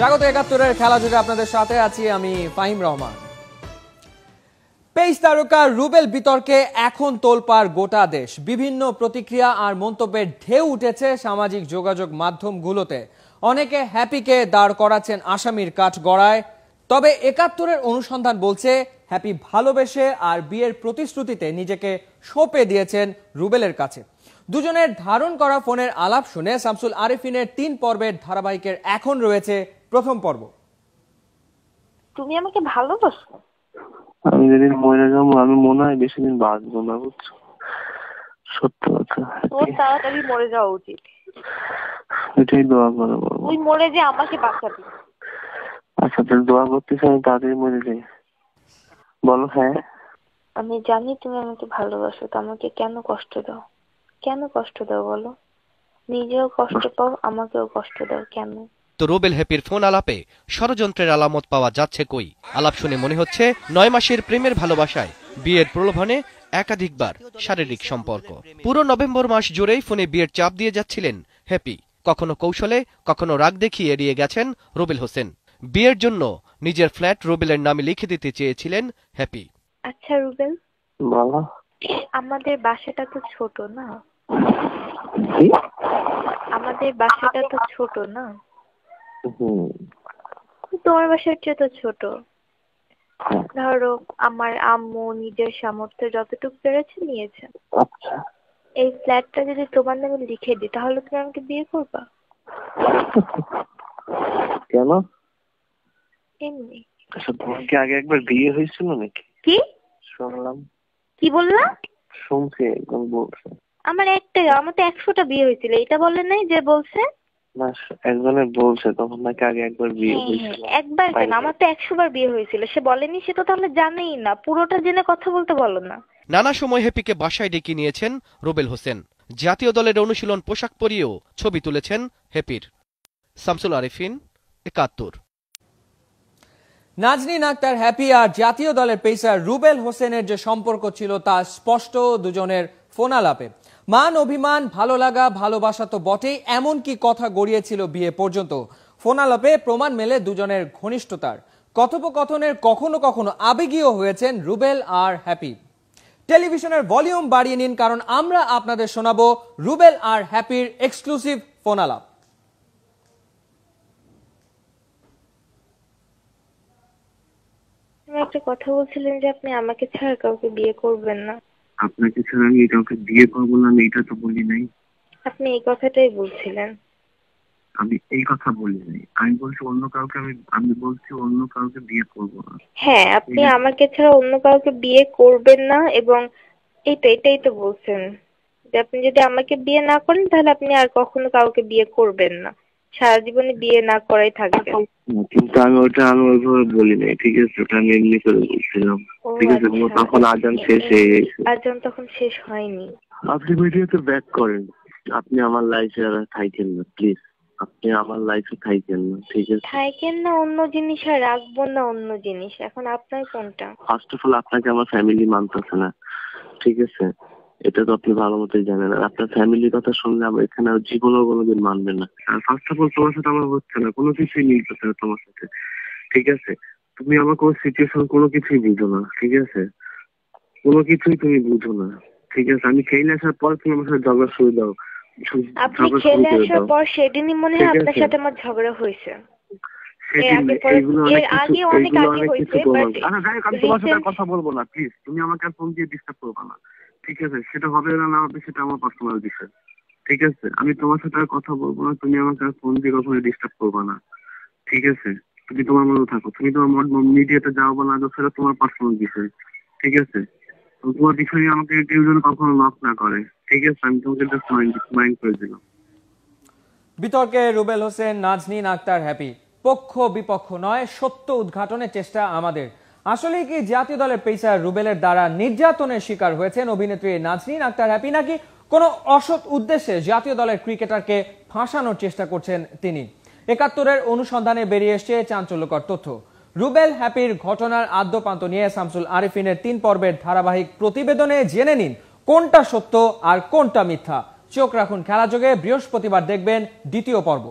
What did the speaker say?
স্বাগত একাত্তরের খেলা যুগে আপনাদের সাথে আছি আমি ফাহিম রহমান। পেইস তারকা রুবেল বিতর্কে এখন তোলপাড় গোটা দেশ। বিভিন্ন প্রতিক্রিয়া আর মন্তব্যের ঢেউ উঠেছে সামাজিক যোগাযোগ মাধ্যমগুলোতে। অনেকে হ্যাপিকে দাঁড় করাচ্ছেন আসামির কাঠ গড়ায় তবে একাত্তরের অনুসন্ধান বলছে, হ্যাপি ভালোবেসে আর বিয়ের প্রতিশ্রুতিতে নিজেকে সঁপে দিয়েছেন রুবেলের কাছে। দুজনের ধারণ করা ফোনের আলাপ শুনে শামসুল আরিফিনের তিন পর্বের ধারাবাহিকের এখন রয়েছে প্রথম পর্ব। তুমি আমাকে ভালোবাসো? আমি যেদিন মরে যাব আমি মনে হয় বেশি দিন বাঁচবো না বুঝছ? সত্য কথা। তোর তাড়াতাড়ি মরে যাওয়া উচিত। এটাই দোয়া করো তুই মরে যে আমাকে বাঁচাবি। আচ্ছা তাহলে দোয়া করতেছি আমি তাড়াতাড়ি মরে যাই। বলো হ্যাঁ? আমি জানি তুমি আমাকে ভালোবাসো তো আমাকে কেন কষ্ট দাও? কেন কষ্ট দাও বলো? নিজেও কষ্ট পাও আমাকেও কষ্ট দাও কেন? তো রুবেল হ্যাপির ফোন আলাপে ষড়যন্ত্রের আলামত পাওয়া যাচ্ছে কই? আলাপ শুনে মনে হচ্ছে নয় মাসের প্রেমের ভালোবাসায় বিয়ের প্রলোভনে একাধিকবার শারীরিক সম্পর্ক। পুরো নভেম্বর মাস জুড়েই ফোনে বিয়ের চাপ দিয়ে যাচ্ছিলেন হ্যাপি কখনো কৌশলে কখনো রাগ দেখিয়ে এড়িয়ে গেছেন রুবেল হোসেন। বিয়ের জন্য নিজের ফ্ল্যাট রুবেলের নামে লিখে দিতে চেয়েছিলেন হ্যাপি আচ্ছা রুবেল। বলো। আমাদের বাসাটা তো ছোট না? আমাদের বাসাটা তো ছোট না? হুম। তোমার বাসার চেয়ে তো ছোট। হ্যাঁ, ধরো আমার আম্মু নিজের সামর্থ্য যতটুকু পেরেছে নিয়েছে। আচ্ছা। এই ফ্ল্যাটটা যদি তোমার নামে লিখে দিই তাহলে তুমি আমাকে বিয়ে করবা? কেন? এমনি। আচ্ছা তোমার কি আগে একবার বিয়ে হয়েছিল নাকি? কি? শুনলাম। কি বললা? শুনছি একদম বলছে। আমার একটা আমার তো একশোটা বিয়ে হয়েছিল। এটা বলে নাই যে বলছে? না একজনে বলছে তখন নাকি আগে একবার বিয়ে হ্যাঁ, হয়েছিল। হ্যাঁ, একবার কেন? আমার তো একশো বার বিয়ে হয়েছিল। সে বলেনি সে তো তাহলে জানেই না। পুরোটা জেনে কথা বলতে বলো না। নানা সময় হ্যাপিকে বাসায় ডেকে নিয়েছেন রুবেল হোসেন। জাতীয় দলের অনুশীলন পোশাক পরিয়েও ছবি তুলেছেন হ্যাপির শামসুল আরিফিন একাত্তর। নাজনীন আক্তার হ্যাপি আর জাতীয় দলের পেসার রুবেল হোসেনের যে সম্পর্ক ছিল তা স্পষ্ট দুজনের ফোনালাপে। মান অভিমান, ভালো লাগা, ভালোবাসা তো বটেই, এমনকি কথা গড়িয়েছিল বিয়ে পর্যন্ত। ফোনালাপে প্রমাণ মেলে দুজনের ঘনিষ্ঠতার। কথোপকথনের কখনো কখনো আবেগীয় হয়েছেন রুবেল আর হ্যাপি। টেলিভিশনের ভলিউম বাড়িয়ে নিন, কারণ আমরা আপনাদের শোনাবো রুবেল আর হ্যাপির এক্সক্লুসিভ ফোনালাপ। একটা কথা বলছিলেন যে আপনি আমাকে ছাড়া কাউকে বিয়ে করবেন না। আপনাকে ছাড়া আমি কাউকে বিয়ে করব না আমি এটা তো বলি নাই। আপনি এই কথাটাই বলছিলেন। আমি এই কথা বলি নাই। আমি বলছি অন্য কাউকে আমি আমি বলছি অন্য কাউকে বিয়ে করব না। হ্যাঁ আপনি আমাকে ছাড়া অন্য কাউকে বিয়ে করবেন না এবং এইটা এটাই তো বলছেন। যে আপনি যদি আমাকে বিয়ে না করেন তাহলে আপনি আর কখনো কাউকে বিয়ে করবেন না। সারা জীবনে বিয়ে না করাই থাকবেন কিন্তু আমি ওটা আমি ওইভাবে বলি নাই ঠিক আছে ওটা আমি এমনি করে বলছিলাম। ঠিক আছে আচ্ছা। তখন আজান শেষ হয়ে গেছে। আজন তখন শেষ হয়নি। আপনি ভিডিওতে ব্যাক করেন। আপনি আমার লাইফে আর থাইকেন না প্লিজ আপনি আমার লাইফে থাইকেন না ঠিক আছে? থাকেন না অন্য জিনিস আর রাখব না অন্য জিনিস। এখন আপনার কোনটা? ফার্স্ট অফ অল আপনাকে আমার ফ্যামিলি মানতেছে না ঠিক আছে? এটা তো আপনি ভালো মতোই জানেন। আর আপনার ফ্যামিলির কথা শুনলে আমার এখানে আর জীবনেও কোনোদিন মানবে না। আর ফার্স্ট অফ অল তোমার সাথে আমার হচ্ছে না। কোনো কিছুই মিলতেছে না তোমার সাথে। ঠিক আছে? তুমি আমার কোনো সিচুয়েশন কোনো কিছুই বুঝো না। ঠিক আছে? কোনো কিছুই তুমি বুঝো না। ঠিক আছে? আমি খেলে আসার পর তুমি আমার সাথে ঝগড়া শুরু দাও। আপনি খেলে আসার পর সেদিনই মনে হয় আপনার সাথে আমার ঝগড়া হয়েছে। আগে অনেক আগে হয়েছে, আচ্ছা যাই হোক আমি তোমার সাথে কথা বলব না প্লিজ তুমি আমাকে আর ফোন দিয়ে ডিস্টার্ব করবে না। ঠিক আছে, সেটা হবে না না হবে সেটা আমার পার্সোনাল বিষয়। ঠিক আছে, আমি তোমার সাথে আর কথা বলব না, তুমি আমাকে আর ফোন দিয়ে কখনো ডিস্টার্ব করবে না। ঠিক আছে, তুমি তোমার মতো থাকো। তুমি তোমার মিডিয়াতে যাও বা না সেটা তোমার পার্সোনাল বিষয়। ঠিক আছে তোমার বিষয় আমাকে কেউ যেন কখনো নক না করে। ঠিক আছে, আমি তোমাকে জাস্ট মাইন্ড মাইন্ড করে দিলাম। বিতর্কে রুবেল হোসেন, নাজনীন আক্তার, হ্যাপি। পক্ষ বিপক্ষ নয়, সত্য উদ্ঘাটনের চেষ্টা আমাদের। আসলে কি জাতীয় দলের পেসার রুবেলের দ্বারা নির্যাতনের শিকার হয়েছেন অভিনেত্রী নাজনীন আক্তার হ্যাপি নাকি কোনো অসৎ উদ্দেশ্যে জাতীয় দলের ক্রিকেটারকে ফাঁসানোর চেষ্টা করছেন তিনি? একাত্তরের অনুসন্ধানে বেরিয়ে এসছে চাঞ্চল্যকর তথ্য। রুবেল হ্যাপির ঘটনার আদ্যপান্ত নিয়ে শামসুল আরিফিনের তিন পর্বের ধারাবাহিক প্রতিবেদনে জেনে নিন, কোনটা সত্য আর কোনটা মিথ্যা। চোখ রাখুন খেলা যোগে বৃহস্পতিবার দেখবেন দ্বিতীয় পর্ব।